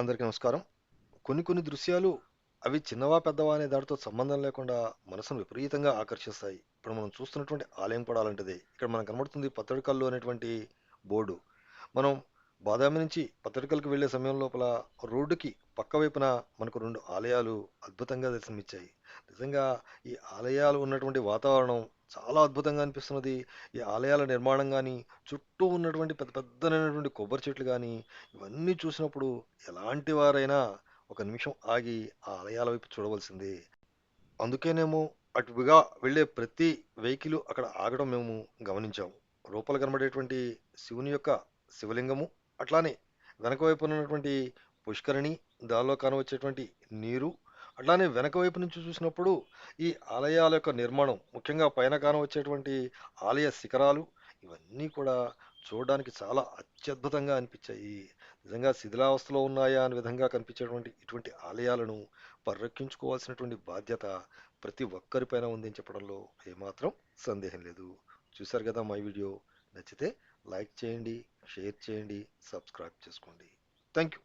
అందరికీ నమస్కారం. కొన్ని కొన్ని దృశ్యాలు అవి చిన్నవా పెద్దవా అనే దాటితో సంబంధం లేకుండా మనసును విపరీతంగా ఆకర్షిస్తాయి. ఇప్పుడు మనం చూస్తున్నటువంటి ఆలయం కూడా ఇక్కడ మనకు కనబడుతుంది పత్తడికల్లు అనేటువంటి బోర్డు. మనం బాదామి నుంచి పత్తడికల్కి వెళ్ళే సమయం లోపల రోడ్డుకి పక్క వైపున మనకు రెండు ఆలయాలు అద్భుతంగా దర్శనమిచ్చాయి. నిజంగా ఈ ఆలయాలు ఉన్నటువంటి వాతావరణం చాలా అద్భుతంగా అనిపిస్తున్నది. ఈ ఆలయాల నిర్మాణం కానీ చుట్టూ ఉన్నటువంటి పెద్ద పెద్దనైనటువంటి కొబ్బరి చెట్లు కానీ ఇవన్నీ చూసినప్పుడు ఎలాంటి వారైనా ఒక నిమిషం ఆగి ఆ ఆలయాల వైపు చూడవలసిందే. అందుకేనేమో అటుగా వెళ్ళే ప్రతి వెహికల్ అక్కడ ఆగడం మేము గమనించాము. రూపాలు కనబడేటువంటి శివుని యొక్క శివలింగము అట్లానే వెనక వైపు ఉన్నటువంటి పుష్కరిణి దానిలో కానవచ్చేటువంటి నీరు అట్లానే వెనక వైపు నుంచి చూసినప్పుడు ఈ ఆలయాల యొక్క నిర్మాణం ముఖ్యంగా పైన కానవచ్చేటువంటి ఆలయ శిఖరాలు ఇవన్నీ కూడా చూడడానికి చాలా అత్యద్భుతంగా అనిపించాయి. నిజంగా శిథిలావస్థలో ఉన్నాయా అనే విధంగా కనిపించేటువంటి ఇటువంటి ఆలయాలను పరిరక్షించుకోవాల్సినటువంటి బాధ్యత ప్రతి ఒక్కరిపైన ఉందని చెప్పడంలో ఏమాత్రం సందేహం లేదు. చూశారు కదా మా వీడియో? నచ్చితే లైక్ చేయండి షేర్ చేయండి సబ్స్క్రైబ్ చేసుకోండి. Thank you